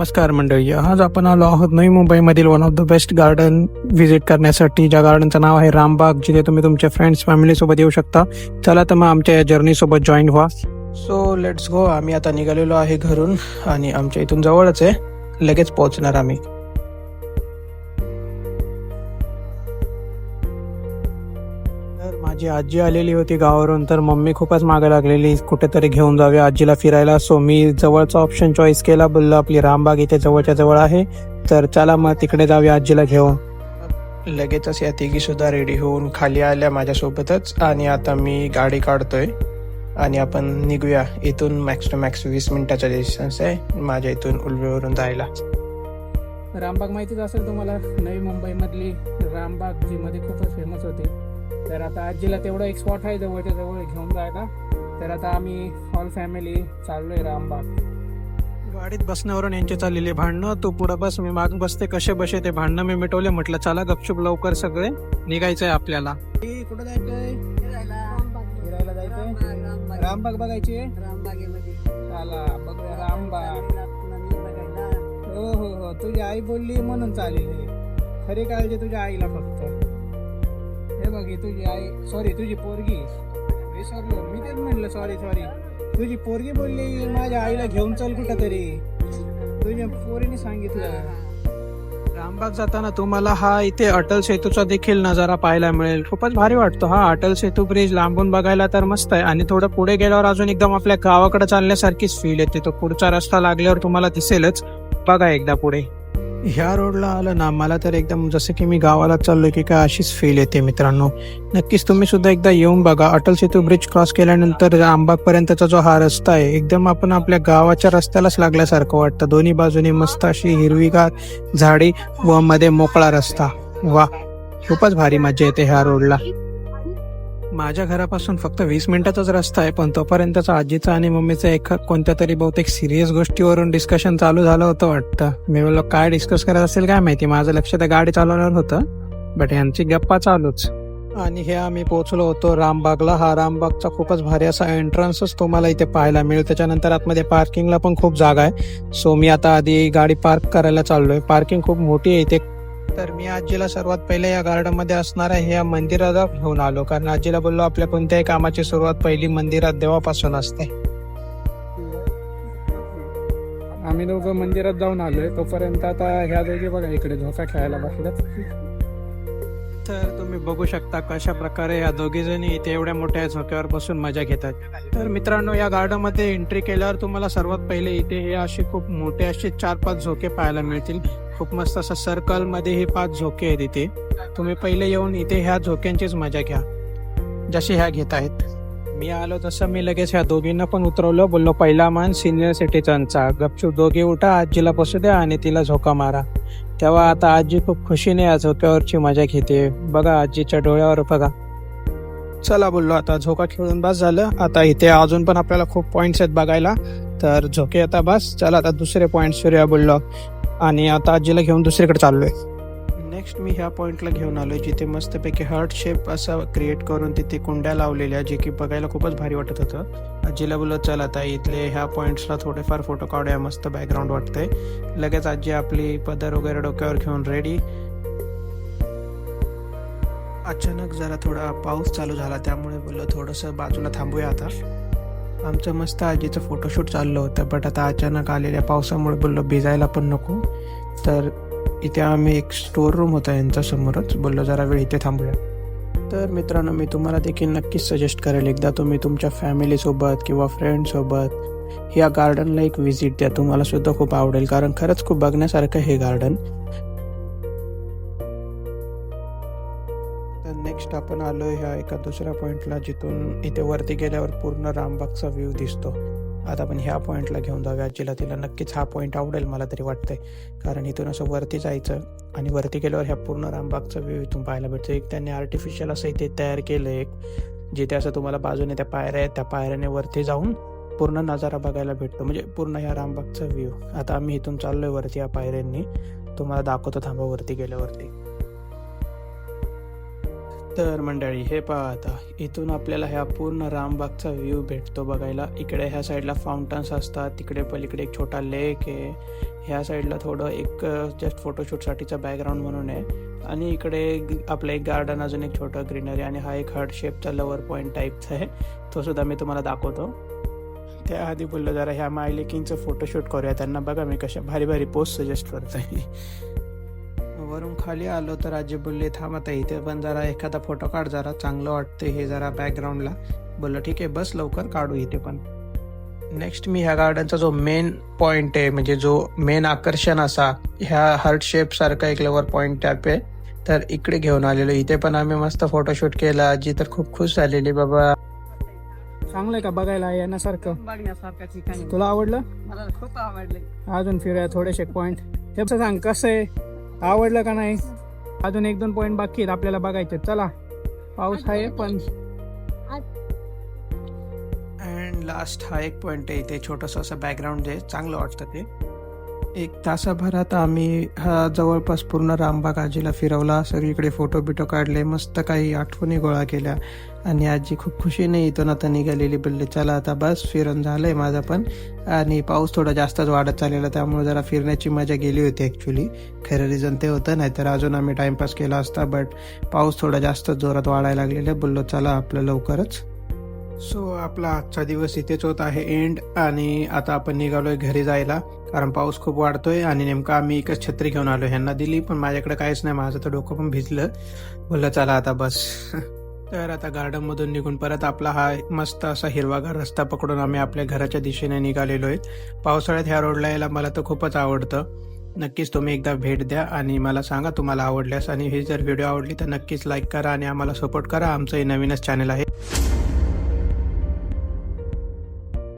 नमस्कार मंडळी आज आपण आलो आहोत नवी मुंबईमधील one of the best garden visit करण्यासाठी. ज्या गार्डनचं नाव आहे रामबाग जिथे तुम्ही तुमच्या फ्रेंड्स फॅमिली सोबत येऊ शकता. चला तर मग आमच्या या जर्नी सोबत जॉईन व्हा. सो लेट्स गो आम्ही आता निघालेलो आहे घरून आणि आमच्या इथून जवळच आहे. लगेच पोहोचणार आम्ही. तर माझी आजी आलेली होती गावावरून तर मम्मी खूपच मागे लागलेली. कुठेतरी घेऊन जाऊया आजीला फिरायला. सो मी जवळचा ऑप्शन चॉईस केला. बोललो आपली रामबाग इथे जवळच्या जवळ आहे. तर चला मग तिकडे जाऊया आजीला घेऊन. लगेचच या तिघी सुद्धा रेडी होऊन खाली आल्या माझ्यासोबतच. आणि आता मी गाडी काढतोय. आणि आपण निघूया. इथून मॅक्स टू मॅक्स वीस मिनिटाचा डिस्टन्स आहे. माझ्या इथून उलवेवरून जायला. रामबाग माहितीच असेल तुम्हाला नवी मुंबईमधली रामबाग जी मध्ये खूपच फेमस होती. तर आता आजीला तेवढं एक स्पॉट आहे जवळच्या जवळ घेऊन जायला तर आता आम्ही ऑल फॅमिली चाललोय रामबाग. गाडीत बसण्यावरून यांचे चाललेले भांडणं तू पुढं बस मी माग बसते कसे बसे ते भांडणं मी मिटवले म्हटलं चला गपचूप लवकर सगळे निघायचंय आपल्याला. कुठं जायचंय? फिरायला जायचंय? रामबाग बघायची? आहे चला बघूया रामबाग. हो हो हो तुझी आई बोलली म्हणून चालेल. खरी काळजी तुझ्या आईला फक्त. बघ ही तुझी आई सॉरी तुझी पोरगी. विसरलो मी तेच म्हणलं सॉरी सॉरी तुझी पोरगी बोलली माझ्या आईला घेऊन चल कुठं तरी तुझ्या पोरीने सांगितलं. रामबाग जाताना तुम्हाला हा इथे अटल सेतूचा देखील नजारा पाहायला मिळेल. खूपच भारी वाटतो हा. अटल सेतू ब्रिज लांबून बघायला तर मस्त आहे आणि थोडं पुढे गेल्यावर अजून एकदम आपल्या गावाकडे चालण्यासारखीच फील येते. तो पुढचा रस्ता लागल्यावर तुम्हाला दिसेलच. बघा एकदा पुढे. ह्या रोडला आलं ना मला तर एकदम जसं की मी गावाला चाललो की काय अशीच फील येते मित्रांनो. नक्कीच तुम्ही सुद्धा एकदा येऊन बघा. अटल सेतू ब्रिज क्रॉस केल्यानंतर आंबागपर्यंतचा जो हा रस्ता आहे एकदम आपण आपल्या गावाच्या रस्त्यालाच लागल्यासारखं वाटतं. दोन्ही बाजूने मस्त अशी हिरवीगार झाडी व मध्ये मोकळा रस्ता. वा खूपच भारी मजा येते ह्या रोडला माझ्या घरापासून फक्त वीस मिनिटाचाच रस्ता आहे पण तोपर्यंतचा आजीचा आणि मम्मीचा एका कोणत्या तरी बहुतेक सिरियस गोष्टीवरून डिस्कशन चालू झालं होतं वाटतं. मी बोललो काय डिस्कस करत असेल काय माहिती? माझं लक्ष तर गाडी चालवणार होतं बट यांची गप्पा चालूच. आणि हे आम्ही पोहोचलो होतो रामबागला. हा रामबागचा खूपच भारी असा एंट्रन्सच तुम्हाला इथे पाहायला मिळेल. त्याच्यानंतर आतमध्ये पार्किंगला पण खूप जागा आहे. सो मी आता आधी गाडी पार्क करायला चाललोय. पार्किंग खूप मोठी आहे. इथे तर मी आजीला सर्वात पहिले या गार्डनमध्ये असणाऱ्या ह्या मंदिराला घेऊन आलो. कारण आजीला बोललो आपल्या कोणत्याही कामाची सुरुवात पहिली मंदिरात देवापासून असते. आम्ही दोघं मंदिरात जाऊन आलोय. तोपर्यंत आता ह्या दोघी बघा इकडे झोका खेळायला बसल्यात. तर तुम्ही बघू शकता कशा प्रकारे या दोघीजणी इथे एवढ्या मोठ्या झोक्यावर बसून मजा घेतात. तर मित्रांनो या गार्डनमध्ये एंट्री केल्यावर तुम्हाला सर्वात पहिले इथे हे असे खूप मोठे असे चार पाच झोके पाहायला मिळतील. खूप मस्त असं सर्कलमध्ये हे पाच झोके आहेत इथे. तुम्ही पहिले येऊन इथे ह्या झोक्यांचीच मजा घ्या. जसे ह्या घेत आहेत. मी आलो तसं मी लगेच ह्या दोघींना पण उतरवलं बोललो पहिला मान सिनियर सिटीजनचा गपचूप दोघे उठा आजीला बसू द्या आणि तिला झोका मारा. तेव्हा आता आजी खूप खुशीने या झोक्यावरची मजा घेते. बघा आजीच्या डोळ्यावर बघा. चला बोललो आता झोका खेळून बस झालं. आता इथे अजून पण आपल्याला खूप पॉइंट्स आहेत बघायला. तर झोके आता बस. चला आता दुसरे पॉइंट फिरूया बोललो. आणि आता आजीला घेऊन दुसरीकडे चाललोय. नेक्स्ट मी ह्या पॉईंटला घेऊन आलोय जिथे मस्तपैकी हार्ट शेप असा क्रिएट करून तिथे कुंड्या लावलेल्या जे की बघायला खूपच भारी वाटत होतं. आजीला बोलत चल आता इथले ह्या पॉईंट्सला थोडेफार फोटो काढूया मस्त बॅकग्राऊंड वाटतंय. लगेच आजी आपली पदर वगैरे डोक्यावर घेऊन रेडी अचानक जरा थोडा पाऊस चालू झाला त्यामुळे बोललो थोडंसं बाजूला थांबूया आता. आमचं मस्त आजीचं फोटोशूट चाललं होतं बट आता अचानक आलेल्या पावसामुळे बोललो भिजायला पण नको. तर इथे आम्ही एक स्टोर रूम होता यांच्या समोरच. बोललो जरा वेळ इथे थांबूया. तर मित्रांनो मी तुम्हाला देखील नक्कीच सजेस्ट करेल. एकदा तुम्ही तुमच्या फॅमिलीसोबत किंवा फ्रेंडसोबत या गार्डनला एक व्हिजिट द्या. तुम्हाला सुद्धा खूप आवडेल कारण खरंच खूप बघण्यासारखं हे गार्डन तर नेक्स्ट आपण आलो ह्या एका दुसऱ्या पॉइंटला जिथून इथे वरती गेल्यावर पूर्ण रामबागचा व्ह्यू दिसतो. आता आपण ह्या पॉईंटला घेऊन जाऊया. आजीला तिला नक्कीच हा पॉईंट आवडेल मला तरी वाटतंय. कारण इथून असं वरती जायचं आणि वरती गेल्यावर ह्या पूर्ण रामबागचा व्ह्यू इथून पाहायला भेटतो. एक त्यांनी आर्टिफिशियल असं इथे तयार केलं एक जिथे असं तुम्हाला बाजूने त्या पायऱ्या आहेत त्या पायऱ्याने वरती जाऊन पूर्ण नजारा बघायला भेटतो. म्हणजे पूर्ण ह्या रामबागचा व्ह्यू आता आम्ही इथून चाललोय वरती या पायऱ्यांनी. तुम्हाला दाखवतो थांबा वरती गेल्यावरती. तर मंडळी हे पहा आता इथून आपल्याला ह्या पूर्ण रामबागचा व्ह्यू भेटतो बघायला. इकडे ह्या साईडला फाउंटन्स असतात तिकडे पलीकडे एक छोटा लेक आहे. ह्या साईडला थोडं एक जस्ट फोटोशूटसाठीचा बॅकग्राऊंड म्हणून आहे. आणि इकडे आपलं एक गार्डन अजून एक छोटं ग्रीनरी आणि हा एक हार्ट शेपचा लवर पॉईंट टाईपचा आहे. तो सुद्धा मी तुम्हाला दाखवतो. त्याआधी बोललो जरा ह्या मायलेकिंगचं फोटोशूट करूया. त्यांना बघा मी कशा भारी भारी पोस्ट सजेस्ट करतोय. वरून खाली आलो तर आजी बोलले थांब आता इथे पण जरा एखादा फोटो काढ जरा चांगलं वाटतं हे जरा बॅकग्राऊंडला बोललो ठीक आहे बस लवकर काढू इथे पण. नेक्स्ट मी ह्या गार्डनचा जो मेन पॉइंट आहे म्हणजे जो मेन आकर्षण असा ह्या हार्ट शेप सारखा एक लवर पॉइंट टाईप आहे. तर इकडे घेऊन आलेलो. इथे पण आम्ही मस्त फोटोशूट केला. आजी तर खूप खुश झालेली बाबा. चांगलंय का बघायला येण्यासारखं? बघण्यासारखं ठिकाणी. तुला आवडलं? मला खूप आवडले. अजून फिरूया थोडेसे पॉइंट हे सांग कसं आहे? आवडलं का नाही? अजून एक दोन पॉइंट बाकी आहेत आपल्याला बघायचे. चला पाऊस आहे पण अँड लास्ट हा एक पॉइंट आहे इथे छोटंसं असं बॅकग्राऊंड जे चांगलं वाटतं ते. एक तासाभरात आम्ही हा जवळपास पूर्ण रामबाग आजीला फिरवला. सगळीकडे फोटो बिटो काढले. मस्त काही आठवणी गोळा केल्या. आणि आजी खूप खुशीने इथून आता निघालेली बोलले. चला आता बस फिरून झालंय माझं पण. आणि पाऊस थोडा जास्तच वाढत चाललेला त्यामुळे जरा फिरण्याची मजा गेली होती ॲक्च्युली खरं रिझन ते होतं नाहीतर अजून आम्ही टाइमपास केला असता बट पाऊस थोडा जास्त जोरात वाढायला लागलेला. बोललो चला आपलं लवकरच. सो आपला आजचा दिवस इथेच होत आहे एंड आणि आता आपण निघालोय घरी जायला कारण पाऊस खूप वाढतोय आणि नेमका आम्ही एकच छत्री घेऊन आलो ह्यांना दिली पण माझ्याकडे काहीच नाही माझं तर डोकं पण भिजलं. बोललं चला आता बस. तर आता गार्डन मधून निघून परत आपला हा मस्त असा हिरवागार रस्ता पकडून आम्ही आपल्या घराच्या दिशेने निघालेलो आहे पावसाळ्यात ह्या रोडला यायला मला तर खूपच आवडतं. नक्कीच तुम्ही एकदा भेट द्या आणि मला सांगा तुम्हाला आवडल्यास. आणि ही जर व्हिडिओ आवडली तर नक्कीच लाईक करा आणि आम्हाला सपोर्ट करा. आमचं हे नवीनच चॅनल आहे.